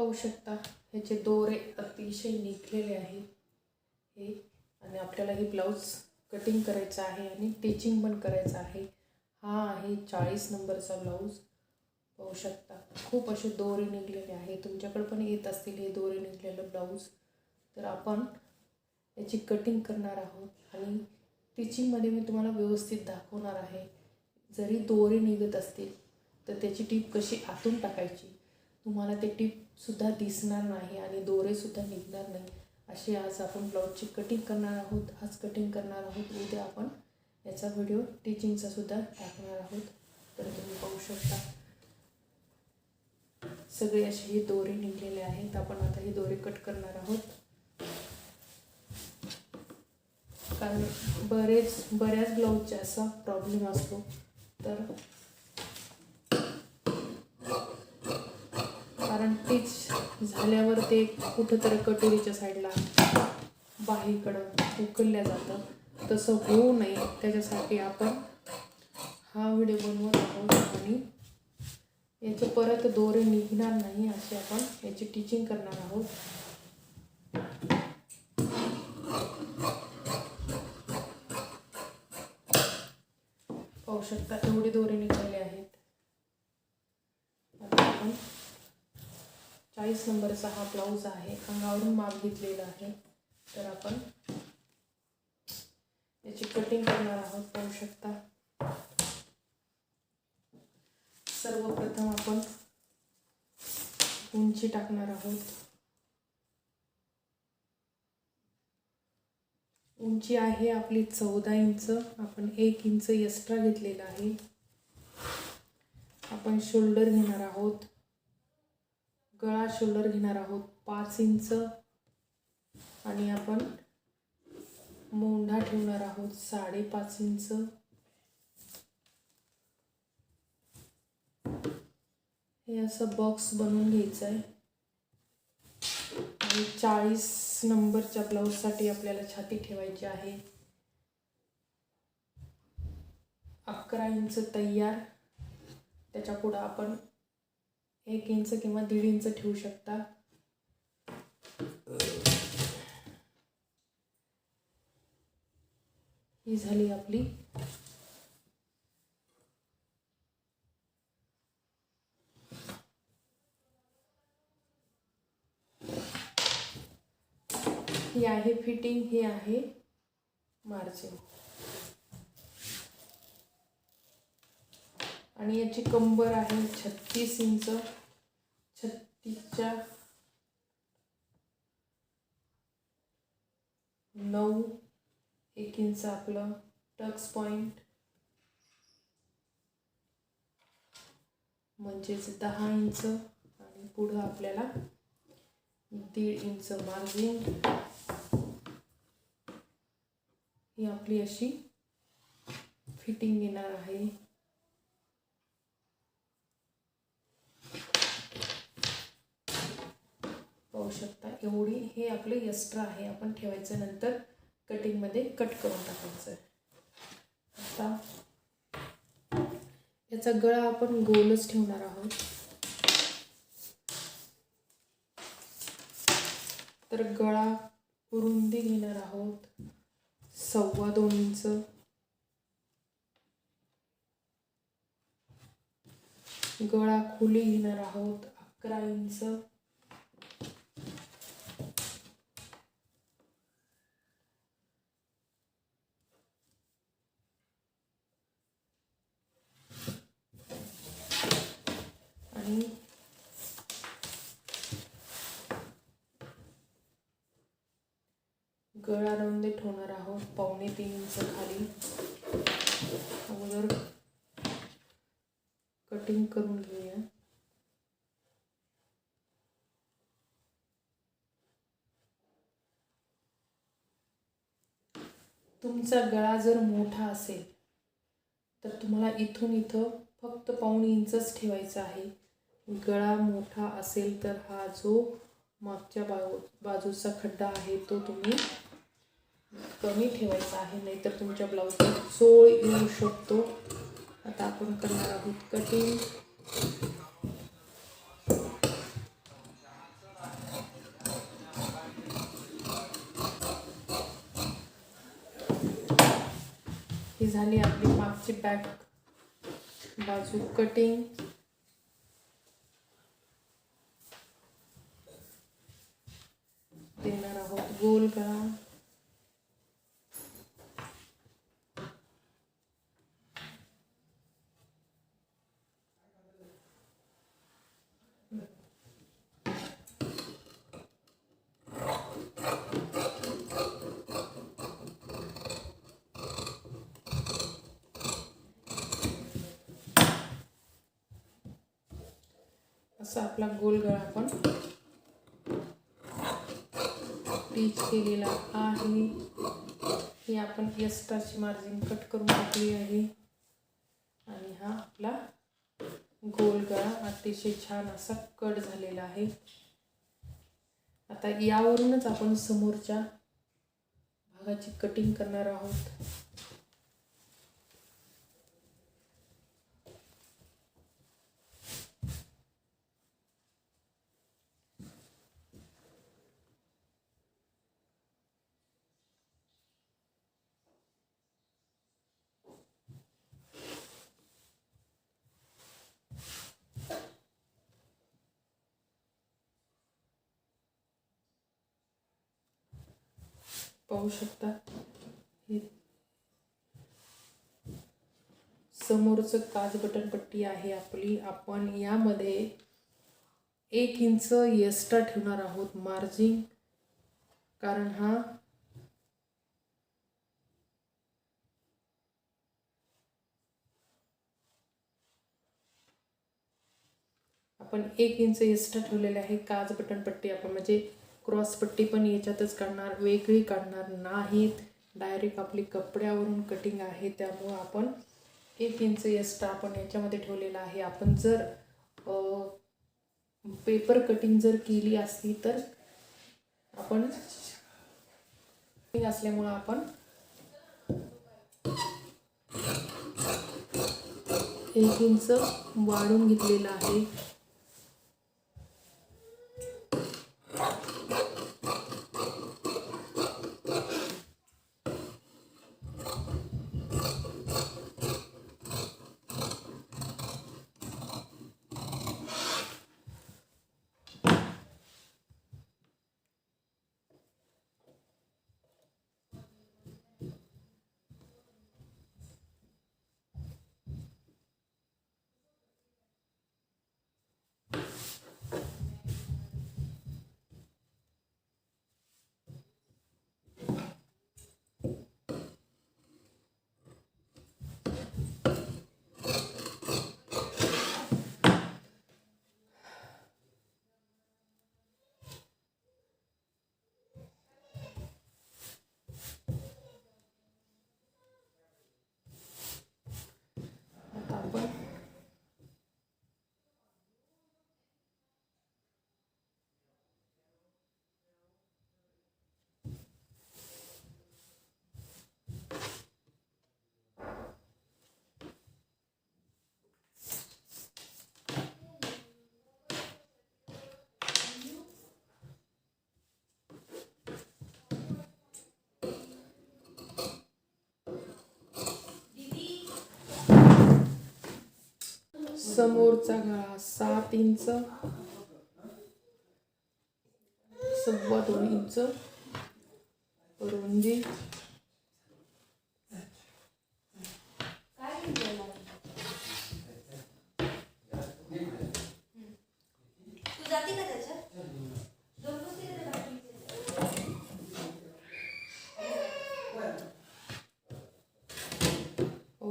पाहू शकता ह्याचे दोरे अतिशय निघलेले आहेत हे आणि आपल्याला हे ब्लाऊज कटिंग करायचं आहे आणि टिचिंग पण करायचं आहे. हा आहे चाळीस नंबरचा ब्लाऊज पाहू शकता खूप असे दोरे निघलेले आहे तुमच्याकडे पण येत असतील हे दोरे निघलेलं ब्लाऊज तर आपण याची कटिंग करणार आहोत आणि टिचिंगमध्ये मी तुम्हाला व्यवस्थित दाखवणार आहे. जरी दोरे निघत असतील तर त्याची टीप कशी आतून टाकायची? तुम्हाला ते टीपसुद्धा दिसणार नाही आणि दोरेसुद्धा निघणार नाही. अशी आज आपण ब्लाऊजची कटिंग करणार आहोत. आज कटिंग करणार आहोत. उद्या आपण याचा व्हिडिओ टिचिंगचासुद्धा टाकणार आहोत. तर तुम्ही पाहू शकता. सगळे असे हे दोरे निघलेले आहेत. आपण आता हे दोरे कट करणार आहोत. कारण बरेच बऱ्याच ब्लाऊजचा असा प्रॉब्लेम असतो. तर कारण तीच झाल्यावर ते कुठंतरी कटोरीच्या साईडला बाहीकडं उकलल्या जातं. तसं होऊ नये. त्याच्यासाठी आपण हा व्हिडिओ बनवत आहोत आणि याचे परत दोरे निघणार नाही असे आपण याची टीचिंग करणार आहोत. पाहू शकता एवढे दोरे निघाले आहेत आता आपण चाळीस नंबरचा हा ब्लाऊज आहे. अंगावरून माप घेतलेला आहे. तर आपण याची कटिंग करणार आहोत पाहू शकता. सर्वप्रथम आपण उंची टाकणार आहोत. उंची आहे आपली चौदा इंच. आपण एक इंच एक्स्ट्रा घेतलेला आहे. आपण शोल्डर घेणार आहोत. गळा शोल्डर घेणार आहोत पाच इंच आणि आपण मोंढा ठेवणार आहोत साडेपाच इंच हे असं बॉक्स बनवून घ्यायचं आहे आणि चाळीस नंबरच्या ब्लाऊजसाठी आपल्याला छाती ठेवायची आहे. अकरा इंच तयार. त्याच्या पुढं आपण एक इंच किंवा दीड इंच ठेवू शकता. ही झाली आपली. ही आहे फिटिंग ही आहे मार्जिन. आणि याची कंबर आहे छत्तीस इंच. छत्तीसच्या नऊ. एक इंच आपलं. टक्स पॉइंट. म्हणजेच दहा इंच. आणि पुढं आपल्याला दीड इंच मार्जिन ही आपली अशी फिटिंग येणार आहे. पाहू शकता. एवढी हे आपले एक्स्ट्रा आहे. आपण ठेवायचं नंतर कटिंगमध्ये कट करून टाकायचं. आता याचा गळा आपण गोलच ठेवणार आहोत. तर गळा रुंदी घेणार आहोत. सव्वा दोन इंच गळा खुली घेणार आहोत. अकरा इंच. आणि गळा रुंदी ठेवणार आहोत. पावणे तीन इंच खाली. अगोदर कटिंग करून घेऊया. तुमचा गळा जर मोठा असेल तर तुम्हाला इथून इथं फक्त पाऊण इंचच ठेवायचा आहे. गळा मोठा असेल तर हा जो मागच्या बाजू बाजूचा खड्डा आहे तो तुम्ही कमी ठेवायचा आहे. नाहीतर तुमच्या ब्लाऊजला चोळ येऊ शकतो. आता आपण करणार आहोत कटिंग ही झाली आपली मागची बॅक बाजू कटिंग देणार आहोत. गोल गळा असा आपला गोल गळा आपण टीच केलेला आहे. ही आपण यस्टाची मार्जिन कट करून टाकली आहे. आणि हा आपला गोल गळा अतिशय छान असा कट झालेला आहे. आता यावरूनच आपण समोरच्या भागाची कटिंग करणार आहोत. पाहू शकता. हे समोरचं काच बटन पट्टी आहे आपली. आपण यामध्ये एक इंच एक्स्ट्रा ठेवणार आहोत मार्जिन कारण हा आपण एक इंच एक्स्ट्रा ठेवलेले आहे. काच बटन पट्टी आपण म्हणजे क्रॉस पट्टी पण याच्यातच काढणार वेगळी काढणार नाहीत. डायरेक्ट आपली कपड्यावरून कटिंग आहे त्यामुळं आपण एक इंच एक्स्ट्रा आपण याच्यामध्ये ठेवलेला आहे. आपण जर पेपर कटिंग जर केली असती तर आपण असल्यामुळं आपण एक इंच वाढून घेतलेलं आहे आता आपण समोरचा गळा सात इंच. सव्वा दोन इंच. रुंदी.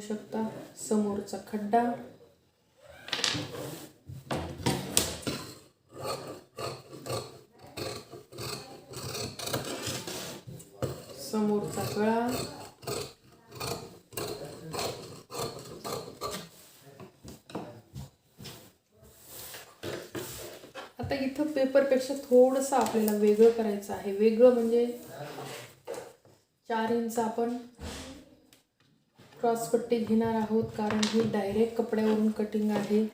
शकता समोरचा खड्डा समोरचा गळा आता इथं थोडंसं आपल्याला वेगळं करायचं आहे. वेगळं म्हणजे चार इंच आपण क्रॉस पट्टी घेणार आहोत कारण ही डायरेक्ट कपड्यावरून कटिंग आहे.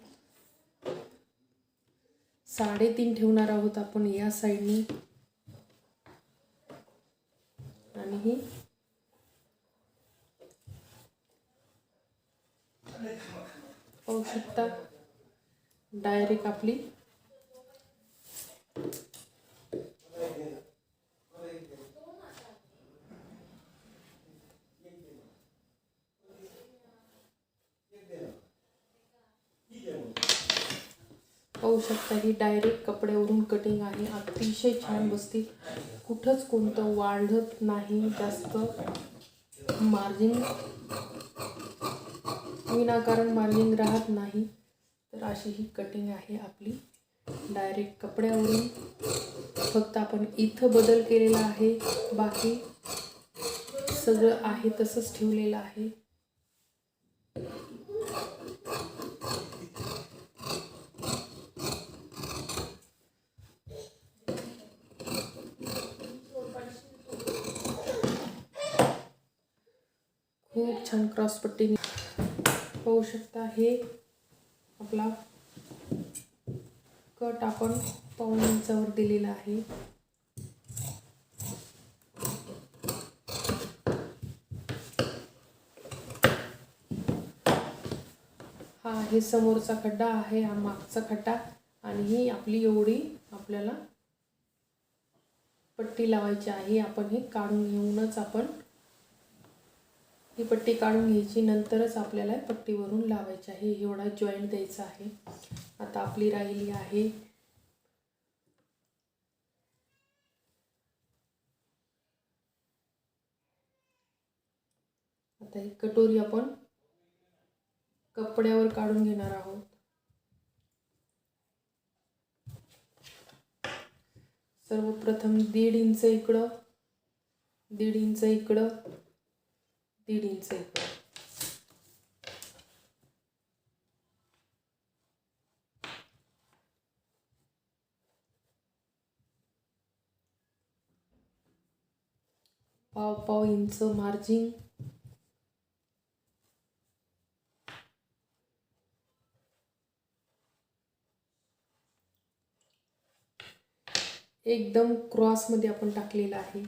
साडेतीन ठेवणार आहोत आपण या साईडनी आणि ही पाहू शकता डायरेक्ट आपली पाहू शकता ही डायरेक्ट कपड्यावरून कटिंग आहे. अतिशय छान बसते कुठंच कोणतं वाढत नाही. जास्त मार्जिन विनाकारण मार्जिन राहत नाही. तर अशी ही कटिंग आहे आपली. डायरेक्ट कपड्यावरून फक्त आपण इथं बदल केलेला आहे. बाकी सगळं आहे तसंच ठेवलेलं आहे. खूप छान क्रॉस पट्टी पाहू शकता हे आपला कट आपण पाऊन इंचावर दिलेला आहे. हा आहे समोरचा खड्डा आहे हा मागचा खड्डा. आणि ही आपली एवढी आपल्याला पट्टी लावायची आहे. आपण हे काढून घेऊनच आपण ही पट्टी काढून घ्यायची. नंतरच आपल्याला पट्टीवरून लावायची आहे. एवढा जॉईंट द्यायचा आहे. आता आपली राहिली आहे. आता ही कटोरी आपण कपड्यावर काढून घेणार आहोत. सर्वप्रथम दीड इंच इकडं दीड इंच इकडं दीड इंच इकडं. पाव पाव इंच मार्जिन एकदम क्रॉसमध्ये आपण टाकलेलं आहे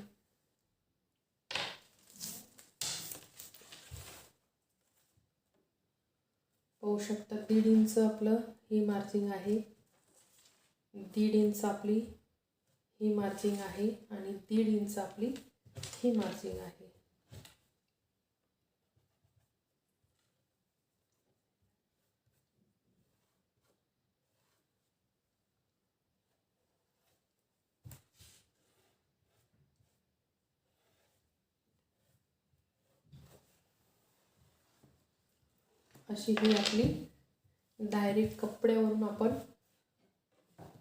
पाहू शकता दीड इंच आपलं ही मार्जिंग आहे दीड इंच आपली ही मार्जिंग आहे आणि दीड इंच आपली ही मार्जिंग आहे. अशी ही आपली डायरेक्ट कपड्यावरून आपण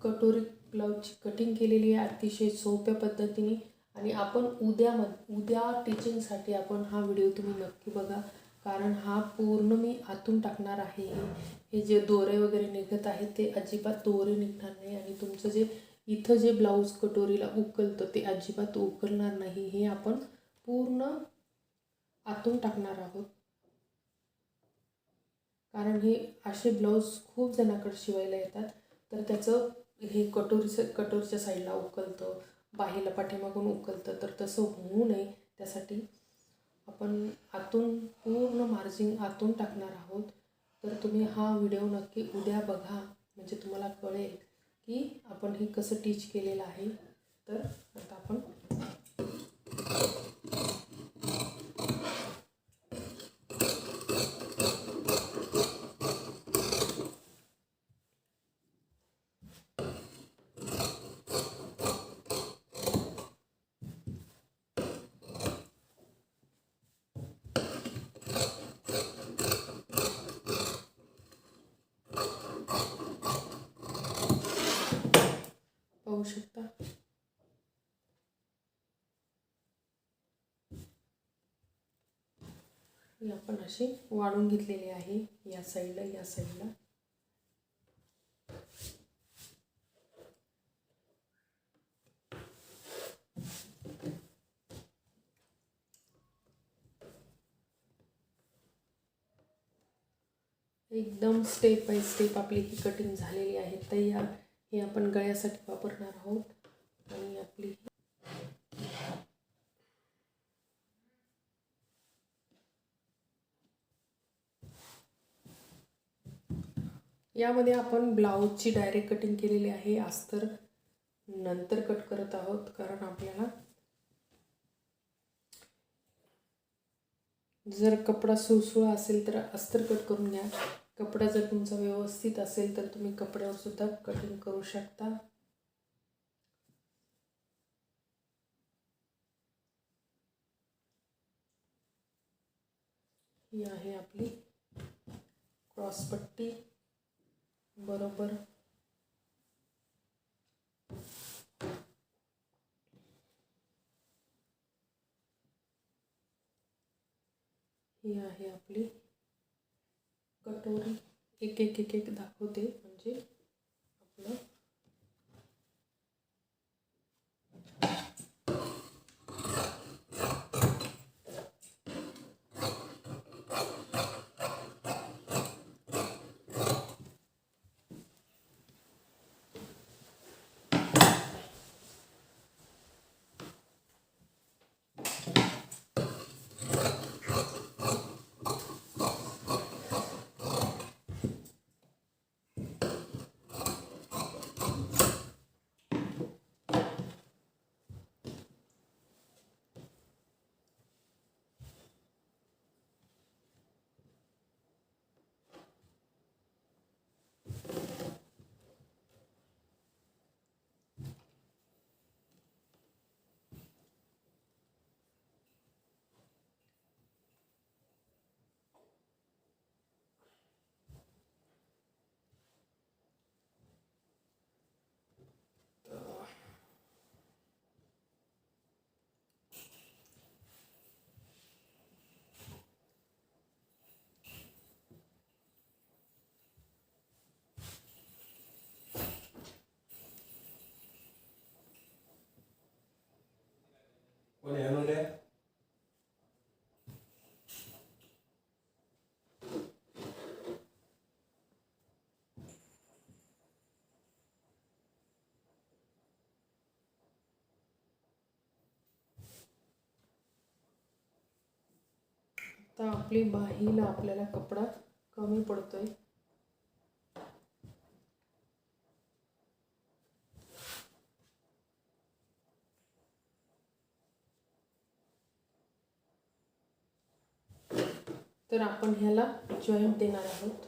कटोरी ब्लाऊजची कटिंग केलेली आहे. अतिशय सोप्या पद्धतीने आणि आपण उद्या मग उद्या टीचिंगसाठी आपण हा व्हिडिओ तुम्ही नक्की बघा. कारण हा पूर्ण मी आतून टाकणार आहे. हे हे जे दोरे वगैरे निघत आहेत ते अजिबात दोरे निघणार नाही. आणि तुमचं जे इथं जे ब्लाऊज कटोरीला उकलतं ते अजिबात उकलणार नाही. हे आपण पूर्ण आतून टाकणार आहोत. कारण हे असे ब्लाऊज खूप जणांकडे शिवायला येतात. तर त्याचं हे कटोरीचं कटोरीच्या साईडला उकलतं. बाहेरला पाठीमागून उकलतं. तर तसं होऊ नये. त्यासाठी आपण आतून पूर्ण मार्जिन आतून टाकणार आहोत. तर तुम्ही हा व्हिडिओ नक्की उद्या बघा. म्हणजे तुम्हाला कळेल की आपण हे कसं टीच केलेलं आहे. तर आता आपण पाहू शकता ही आपण अशी वाढून घेतलेली आहे या साईडला या साईडला एकदम स्टेप बाय स्टेप आपली ही कटिंग झालेली आहे. तयार हे आपण गळ्यासाठी वापरणार आहोत. आणि आपली यामध्ये आपण ब्लाऊजची डायरेक्ट कटिंग केलेली आहे. अस्तर नंतर कट करत आहोत कारण आपल्याला जर कपडा सुळसुळा असेल तर अस्तर कट करून घ्या. कपडा जर तुमचा व्यवस्थित असेल तर तुम्ही कपड्यावर सुद्धा कटिंग करू शकता. ही आहे आपली क्रॉसपट्टी बरोबर. ही आहे आपली कटोरी. एक एक एक एक दाखवते. म्हणजे आपलं कोण आहे अनुल्या आता आपली बाहीला आपल्याला कपडा कमी पडतोय. तर आपण ह्याला जॉईंट देणार आहोत.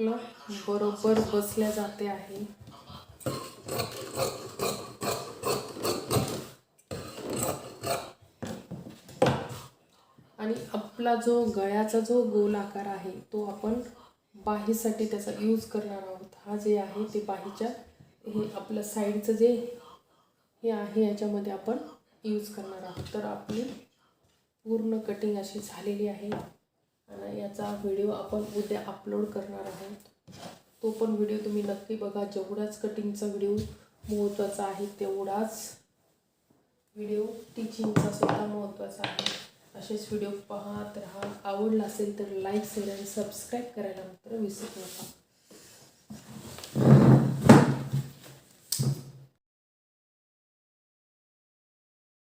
आपलं बरोबर बसल्या जाते आहे. आणि आपला जो गळ्याचा जो गोल आकार आहे तो आपण बाहीसाठी त्याचा यूज करणार आहोत. हा जे आहे ते बाहीच्या हे आपलं साईडचं जे हे आहे याच्यामध्ये आपण यूज करणार आहोत. तर आपली पूर्ण कटिंग अशी झालेली आहे. आणि याचा व्हिडिओ आपण उद्या अपलोड करणार आहोत. तो पण व्हिडिओ तुम्ही नक्की बघा. जेवढाच कटिंगचा व्हिडिओ महत्त्वाचा आहे तेवढाच व्हिडिओ टीचिंगचा सुद्धा महत्त्वाचा आहे. असेच व्हिडिओ पाहत राहा. आवडला असेल तर लाईक शेअर आणि सबस्क्राईब करायला मात्र विसरू नका.